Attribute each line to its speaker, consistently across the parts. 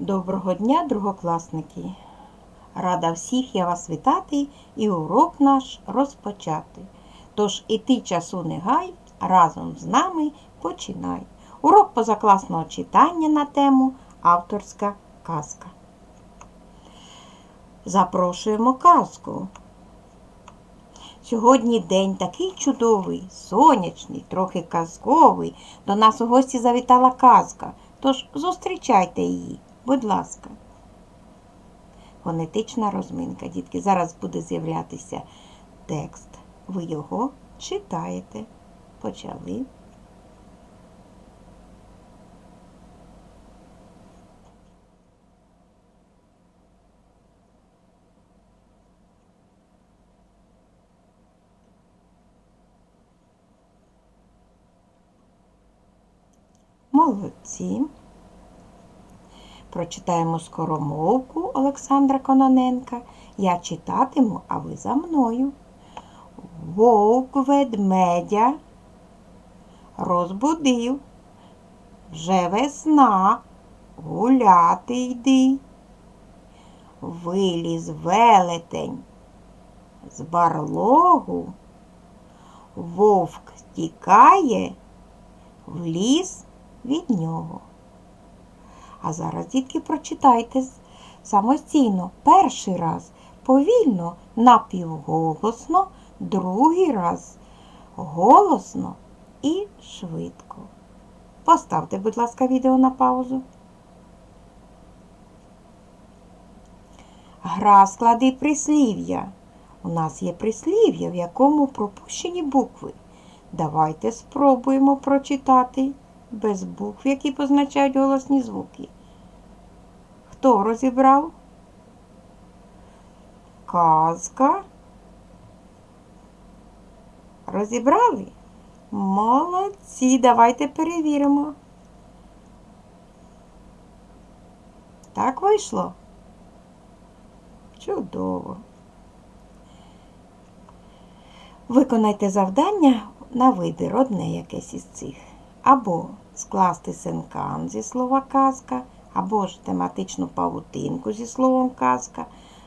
Speaker 1: Доброго дня, другокласники! Рада всіх я вас вітати і урок наш розпочати. Тож і ти часу не гай, разом з нами починай. Урок позакласного читання на тему Авторська казка. Запрошуємо казку. Сьогодні день такий чудовий, сонячний, трохи казковий. До нас у гості завітала казка. Тож зустрічайте її, будь ласка. Фонетична розминка, дітки. Зараз буде з'являтися текст. Ви його читаєте. Почали. Молодці. Прочитаємо скоромовку Олександра Кононенка. Я читатиму, а ви за мною. Вовк ведмедя розбудив. Вже весна, гуляти йди. Виліз велетень з барлогу. Вовк тікає в ліс від нього. А зараз, дітки, прочитайте самостійно перший раз повільно, напівголосно, другий раз голосно і швидко. Поставте, будь ласка, відео на паузу. Гра склади прислів'я. У нас є прислів'я, в якому пропущені букви. Давайте спробуємо прочитати без букв, які позначають голосні звуки. Хто розібрав? Казка. Розібрали? Молодці, давайте перевіримо. Так вийшло? Чудово. Виконайте завдання на вибір одне якесь із цих. Або скласти синкан зі слова казка, або ж тематичну павутинку зі словом казка,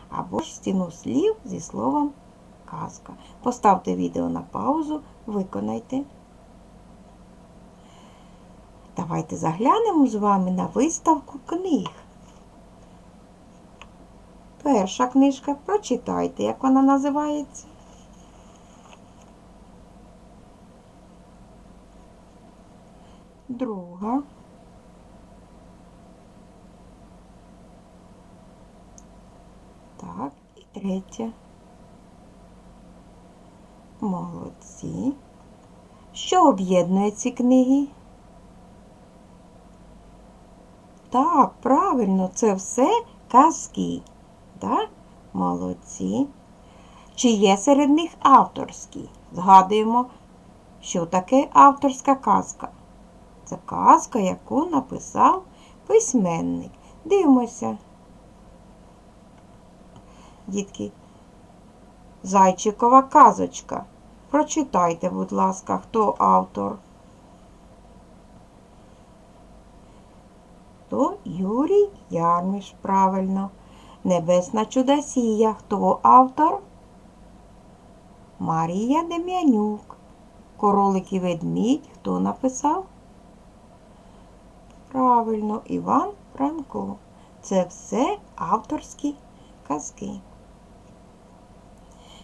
Speaker 1: або ж стіну слів зі словом казка. Поставте відео на паузу, виконайте. Давайте заглянемо з вами на виставку книг. Перша книжка, прочитайте, як вона називається. Друга. Так, і третя. Молодці. Що об'єднує ці книги? Так, правильно, це все казки. Так? Молодці. Чи є серед них авторські? Згадуємо, що таке авторська казка. Це казка, яку написав письменник. Дивимося. Дітки, Зайчикова казочка. Прочитайте, будь ласка, хто автор. То Юрій Ярміш, правильно. Небесна чудосія. Хто автор? Марія Дем'янюк. Королик і ведмідь. Хто написав? Правильно, Іван Франко. Це все авторські казки.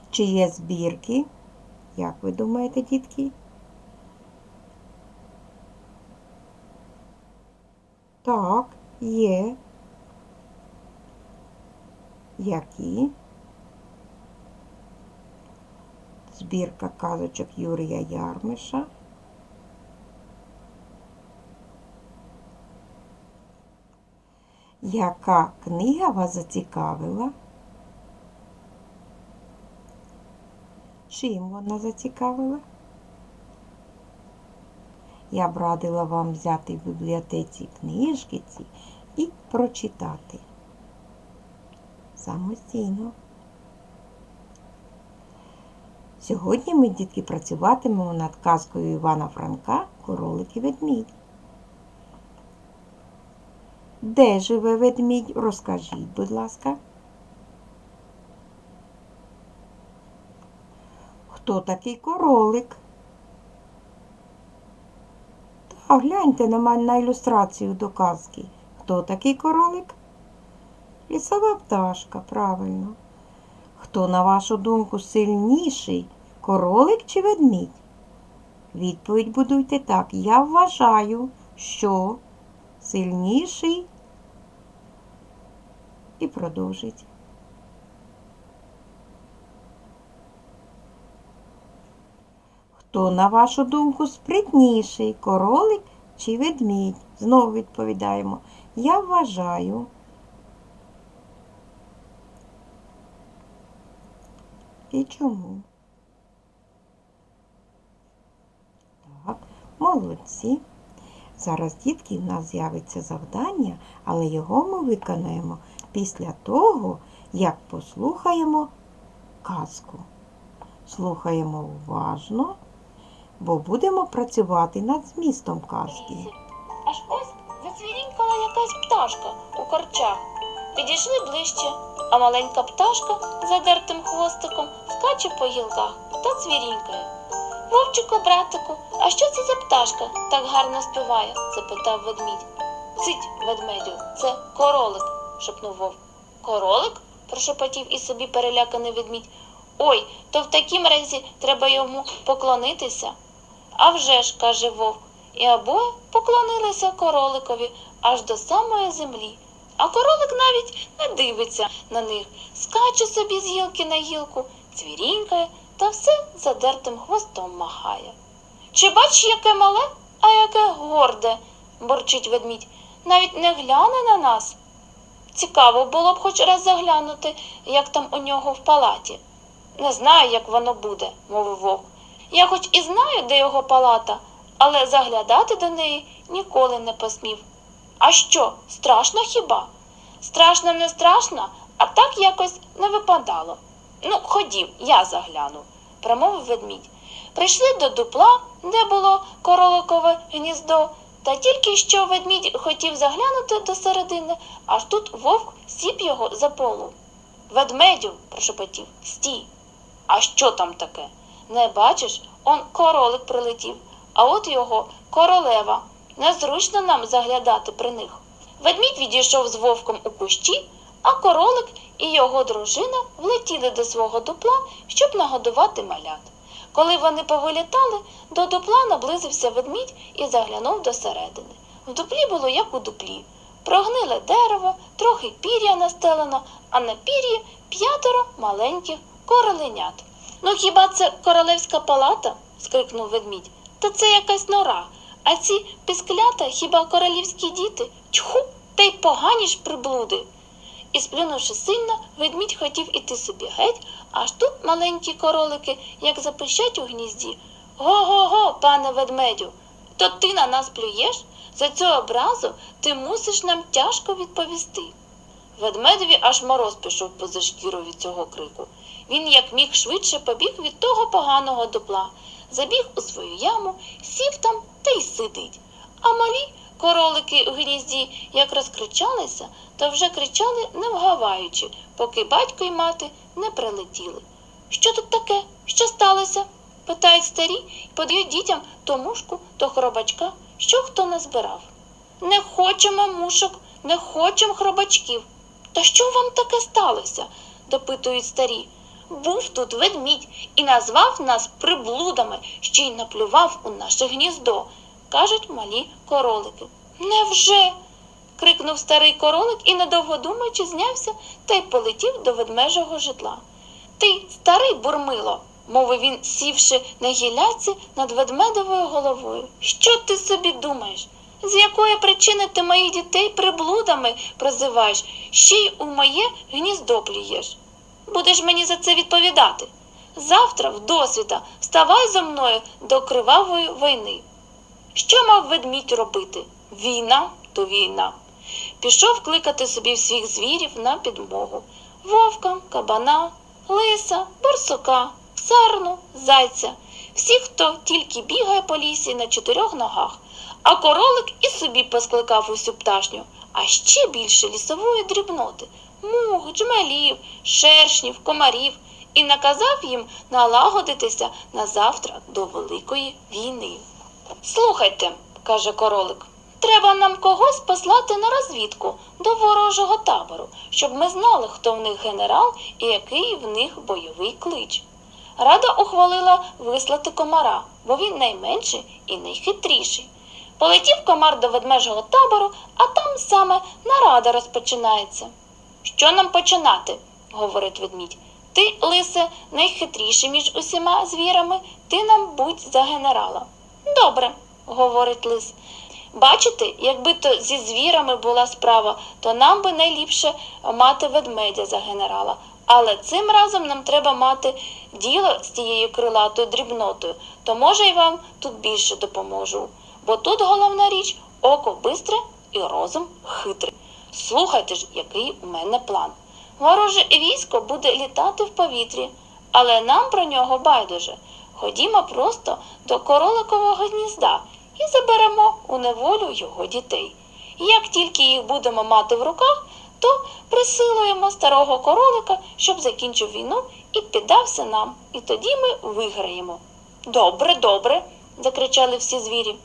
Speaker 1: Чи є збірки? Як ви думаєте, дітки? Так, є. Які? Збірка казочок Юрія Ярмиша. Яка книга вас зацікавила? Чим вона зацікавила? Я б радила вам взяти в бібліотеці книжки ці і прочитати самостійно. Сьогодні ми, дітки, працюватимемо над казкою Івана Франка Королик і ведмідь. Де живе ведмідь? Розкажіть, будь ласка. Хто такий королик? Та гляньте на мене на ілюстрацію до казки. Хто такий королик? Лісова пташка, правильно. Хто, на вашу думку, сильніший? Королик чи ведмідь? Відповідь будуйте так. Я вважаю, що сильніший і продовжить. Хто, на вашу думку, спритніший? Королик чи ведмідь? Знову відповідаємо. Я вважаю. І чому? Так, молодці. Зараз, дітки, в нас з'явиться завдання, але його ми виконаємо після того, як послухаємо казку. Слухаємо уважно, бо будемо працювати над змістом казки.
Speaker 2: Аж ось зацвірінькала якась пташка у корчах. Підійшли ближче, а маленька пташка з задертим хвостиком скаче по гілках та цвірінькає. Вовчику, братику, а що це за пташка так гарно співає? запитав ведмідь. Цить, ведмедю, це королик, шепнув вовк. Королик? прошепотів і собі переляканий ведмідь. Ой, то в такім разі треба йому поклонитися. А вже ж, каже вовк, і обоє поклонилися короликові аж до самої землі. А королик навіть не дивиться на них, скаче собі з гілки на гілку, цвірінькає та все задертим хвостом махає. Чи бач, яке мале, а яке горде, борчить ведмідь, навіть не гляне на нас. Цікаво було б хоч раз заглянути, як там у нього в палаті. Не знаю, як воно буде, мовив вовк. Я хоч і знаю, де його палата, але заглядати до неї ніколи не посмів. А що, страшно хіба? Страшно, не страшно, а так якось не випадало. Ну, ходім, я загляну, промовив ведмідь. Прийшли до дупла, де було короликове гніздо, та тільки що ведмідь хотів заглянути до середини, аж тут вовк сіп його за полу. Ведмедю, прошепотів, стій. А що там таке? Не бачиш, он королик прилетів, а от його королева. Незручно нам заглядати при них. Ведмідь відійшов з вовком у кущі, а королик і його дружина влетіли до свого дупла, щоб нагодувати малят. Коли вони повилітали, до дупла наблизився ведмідь і заглянув до середини. В дуплі було як у дуплі. Прогниле дерево, трохи пір'я настелено, а на пір'ї п'ятеро маленьких короленят. Ну хіба це королевська палата? скрикнув ведмідь. Та це якась нора. А ці пісклята хіба королівські діти? Тьху, та й погані ж приблуди. І сплюнувши сильно, ведмідь хотів іти собі геть, аж тут маленькі королики, як запищать у гнізді. Го-го-го, пане ведмедю, то ти на нас плюєш? За цю образу ти мусиш нам тяжко відповісти. Ведмедеві аж мороз пішов поза шкіру від цього крику. Він як міг швидше побіг від того поганого дупла, забіг у свою яму, сів там та й сидить. А малі королики у гнізді як розкричалися, то вже кричали, не вгаваючи, поки батько й мати не прилетіли. Що тут таке? Що сталося? питають старі і подають дітям то мушку, то хробачка, що хто назбирав. Не хочемо мушок, не хочемо хробачків. Та що вам таке сталося? допитують старі. Був тут ведмідь і назвав нас приблудами, ще й наплював у наше гніздо, кажуть малі королики. Невже? крикнув старий королик і, недовго думаючи, знявся та й полетів до ведмежого житла. Ти, старий бурмило, мовив він, сівши на гілляці над ведмедовою головою. Що ти собі думаєш? З якої причини ти моїх дітей приблудами прозиваєш, ще й у моє гніздо плюєш? Будеш мені за це відповідати. Завтра, в досвіта, вставай зо мною до кривавої війни. Що мав ведмідь робити? Війна то війна. Пішов кликати собі всіх звірів на підмогу вовка, кабана, лиса, борсука, сарну, зайця, всіх, хто тільки бігає по лісі на чотирьох ногах, а королик і собі поскликав усю пташню, а ще більше лісової дрібноти мух, джмелів, шершнів, комарів і наказав їм налагодитися на завтра до Великої війни. Слухайте, каже королик, треба нам когось послати на розвідку до ворожого табору, щоб ми знали, хто в них генерал і який в них бойовий клич. Рада ухвалила вислати комара, бо він найменший і найхитріший. Полетів комар до ведмежого табору, а там саме нарада розпочинається. Що нам починати? говорить ведмідь. Ти, лисе, найхитріший між усіма звірами, ти нам будь за генерала. Добре, говорить лис. Бачите, якби то зі звірами була справа, то нам би найліпше мати ведмедя за генерала. Але цим разом нам треба мати діло з тією крилатою дрібнотою, то може й вам тут більше допоможу. Бо тут головна річ око бистре і розум хитрий. Слухайте ж, який у мене план. Вороже військо буде літати в повітрі, але нам про нього байдуже. Ходімо просто до короликового гнізда і заберемо у неволю його дітей. Як тільки їх будемо мати в руках, то присилуємо старого королика, щоб закінчив війну і піддався нам, і тоді ми виграємо. Добре, добре, закричали всі звірі.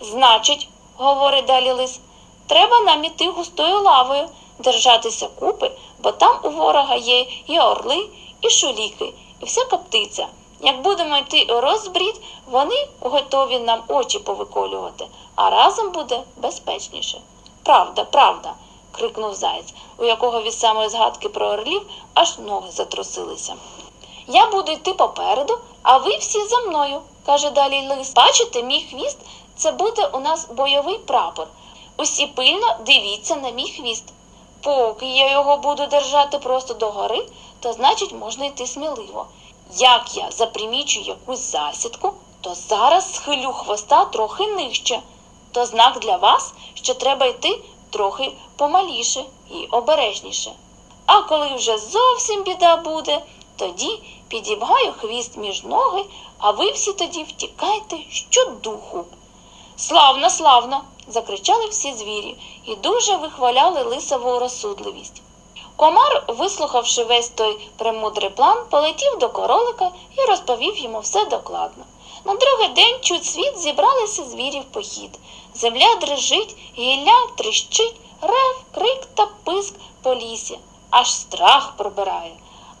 Speaker 2: Значить, говорить далі лис, треба нам іти густою лавою, держатися купи, бо там у ворога є і орли, і шуліки, і всяка птиця. Як будемо йти у розбрід, вони готові нам очі повиколювати, а разом буде безпечніше. Правда, правда, крикнув заєць, у якого від самої згадки про орлів аж ноги затрусилися. Я буду йти попереду, а ви всі за мною, каже далі лис. Бачите, мій хвіст це буде у нас бойовий прапор. Усі пильно дивіться на мій хвіст. Поки я його буду держати просто догори, то значить можна йти сміливо. Як я запримічу якусь засідку, то зараз схилю хвоста трохи нижче. То знак для вас, що треба йти трохи помаліше і обережніше. А коли вже зовсім біда буде, тоді підібгаю хвіст між ноги, а ви всі тоді втікайте щодуху. Славно, славно. закричали всі звірі і дуже вихваляли лисову розсудливість. Комар, вислухавши весь той премудрий план, полетів до королика і розповів йому все докладно. На другий день чуть світ зібралися звірі в похід. Земля дрижить, гілля тріщить, рев, крик та писк по лісі, аж страх пробирає.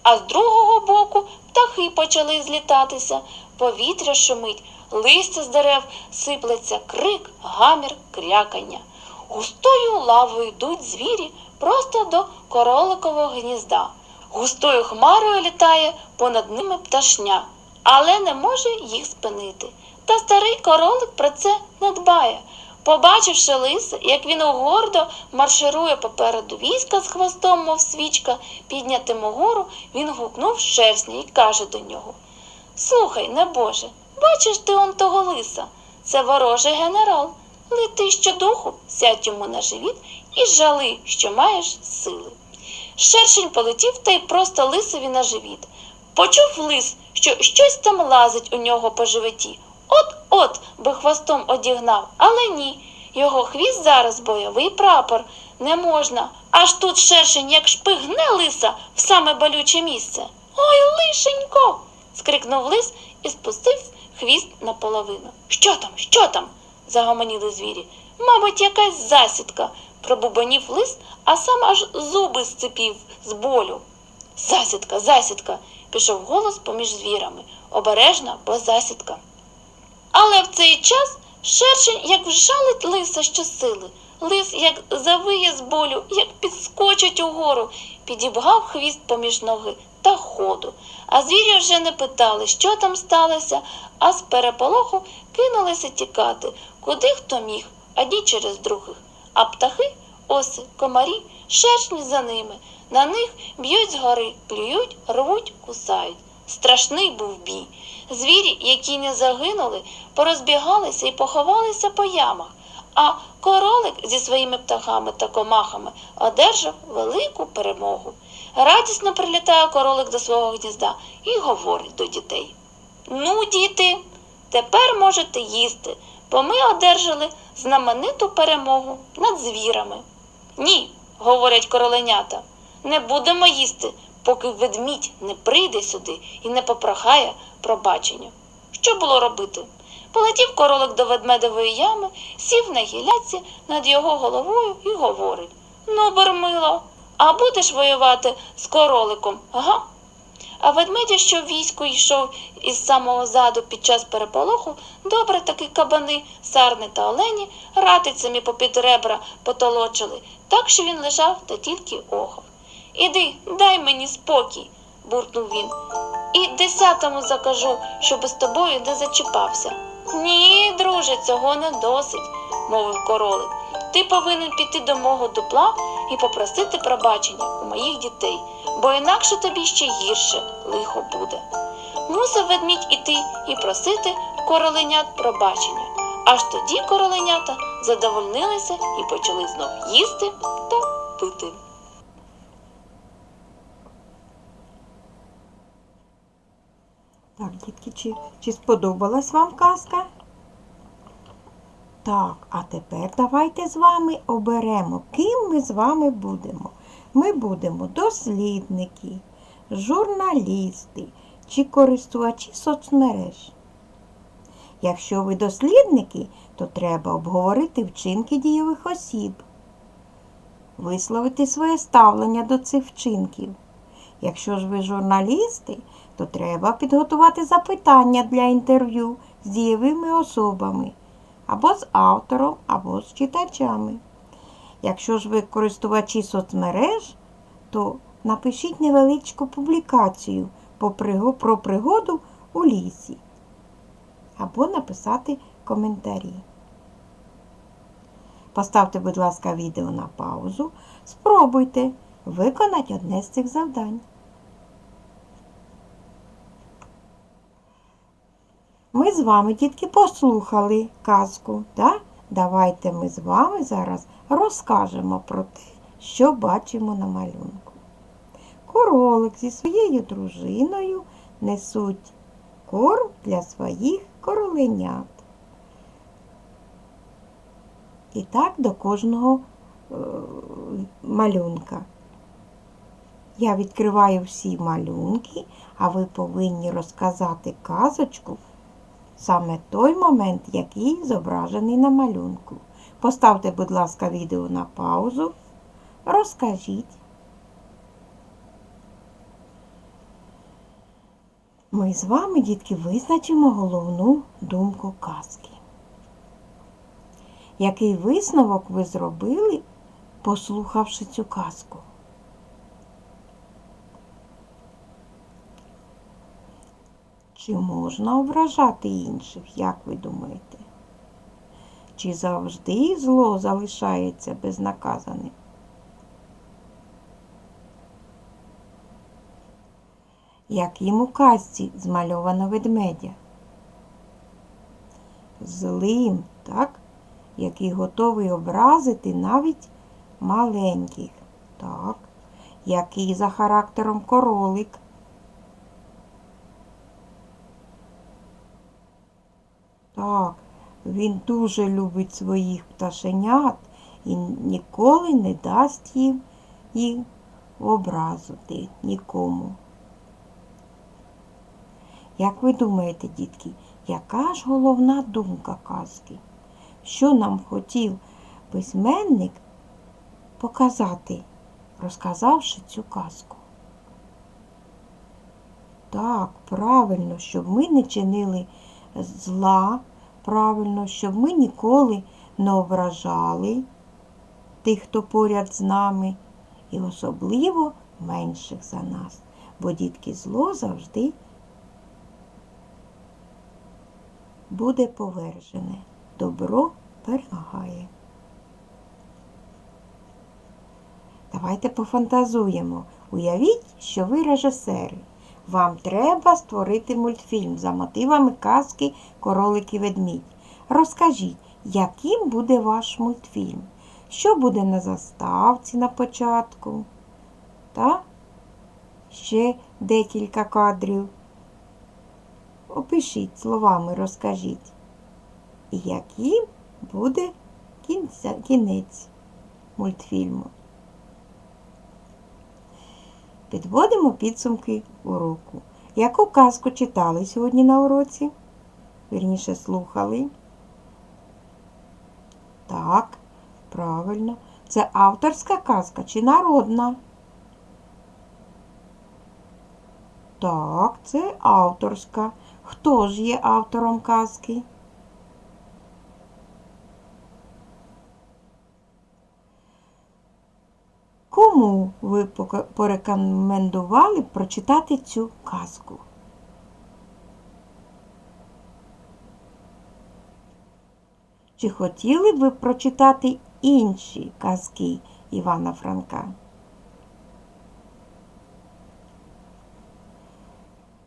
Speaker 2: А з другого боку птахи почали злітатися, повітря шумить, листя з дерев сиплеться, крик, гамір, крякання. Густою лавою йдуть звірі просто до короликового гнізда. Густою хмарою літає понад ними пташня, але не може їх спинити. Та старий королик про це не дбає. Побачивши лиса, як він гордо марширує попереду війська з хвостом, мов свічка, піднятим угору, він гукнув шерстня і каже до нього Слухай, небоже, бачиш ти он того лиса? Це ворожий генерал. Лети щодуху, сядь йому на живіт і жали, що маєш сили. Шершень полетів та й просто лисові на живіт. Почув лис, що щось там лазить у нього по животі. От-от би хвостом одігнав, але ні. Його хвіст зараз бойовий прапор. Не можна. Аж тут шершень, як шпигне лиса в саме болюче місце. Ой, лишенько. скрикнув лис і спустив хвіст наполовину. Що там? Що там? Загомоніли звірі. Мабуть, якась засідка, пробубонів лис, а сам аж зуби зцепів з болю. Засідка, засідка, пішов голос поміж звірами. Обережна, бо засідка. Але в цей час шершень як вжалить лиса щосили. Лис як завиє з болю, як підскочить угору, підібгав хвіст поміж ноги та ходу. А звірі вже не питали, що там сталося, а з переполоху кинулися тікати, куди хто міг, одні через других. А птахи, оси, комарі, шершні за ними. На них б'ють згори, плюють, рвуть, кусають. Страшний був бій. Звірі, які не загинули, порозбігалися і поховалися по ямах, а королик зі своїми птахами та комахами одержав велику перемогу. Радісно прилітає королик до свого гнізда і говорить до дітей. Ну, діти, тепер можете їсти, бо ми одержали знамениту перемогу над звірами. Ні, говорять короленята, не будемо їсти, поки ведмідь не прийде сюди і не попрохає пробачення. Що було робити? Полетів королик до ведмедової ями, сів на гілляці над його головою і говорить Ну, Бермило, а будеш воювати з короликом, га? А ведмедя, що в війську йшов із самого заду під час переполоху, добре таки кабани, сарни та олені ратицями попід ребра потолочили, так що він лежав та тільки охав. Іди, дай мені спокій, буркнув він. І десятому закажу, щоб з тобою не зачіпався. Ні, друже, цього не досить, мовив королик. Ти повинен піти до мого дупла і попросити пробачення у моїх дітей, бо інакше тобі ще гірше лихо буде. Мусив ведмідь іти і просити короленят пробачення. Аж тоді короленята задовольнилися і почали знов їсти та пити.
Speaker 1: Так, дітки, чи, чи сподобалась вам казка? Так, а тепер давайте з вами оберемо, ким ми з вами будемо. Ми будемо дослідники, журналісти чи користувачі соцмереж. Якщо ви дослідники, то треба обговорити вчинки дієвих осіб, висловити своє ставлення до цих вчинків. Якщо ж ви журналісти, то треба підготувати запитання для інтерв'ю з дієвими особами, або з автором, або з читачами. Якщо ж ви користувачі соцмереж, то напишіть невеличку публікацію про пригоду у лісі, або написати коментарі. Поставте, будь ласка, відео на паузу. Спробуйте виконати одне з цих завдань. Ми з вами, дітки, послухали казку. Так? Давайте ми з вами зараз розкажемо про те, що бачимо на малюнку. Королик зі своєю дружиною несуть корм для своїх короленят. І так до кожного е, малюнка. Я відкриваю всі малюнки, а ви повинні розказати казочку саме той момент, який зображений на малюнку. Поставте, будь ласка, відео на паузу. Розкажіть. Ми з вами, дітки, визначимо головну думку казки. Який висновок ви зробили, послухавши цю казку? Чи можна ображати інших, як ви думаєте? Чи завжди зло залишається безнаказаним? Яким у казці змальовано ведмедя? Злим, так? Який готовий образити навіть маленьких. Так. Який за характером королик. Так, він дуже любить своїх пташенят і ніколи не дасть їм їх образити нікому. Як ви думаєте, дітки, яка ж головна думка казки? Що нам хотів письменник показати, розказавши цю казку? Так, правильно, щоб ми не чинили зла, правильно, щоб ми ніколи не ображали тих, хто поряд з нами, і особливо менших за нас. Бо дітки зло завжди буде повержене. Добро перемагає. Давайте пофантазуємо. Уявіть, що ви режисери. Вам треба створити мультфільм за мотивами казки Королик і ведмідь. Розкажіть, яким буде ваш мультфільм? Що буде на заставці на початку? Та ще декілька кадрів. Опишіть словами, розкажіть. Яким буде кінця, кінець мультфільму. Підводимо підсумки уроку. Яку казку читали сьогодні на уроці? Вірніше слухали. Так, правильно. Це авторська казка чи народна? Так, це авторська. Хто ж є автором казки? Кому ви порекомендували прочитати цю казку? Чи хотіли б ви прочитати інші казки Івана Франка?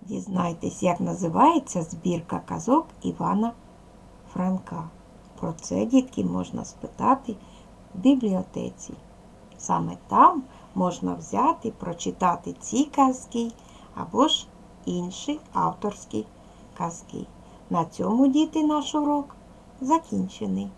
Speaker 1: Дізнайтесь, як називається збірка казок Івана Франка. Про це, дітки, можна спитати в бібліотеці. Саме там можна взяти, прочитати ці казки або ж інші авторські казки. На цьому, діти, наш урок закінчений.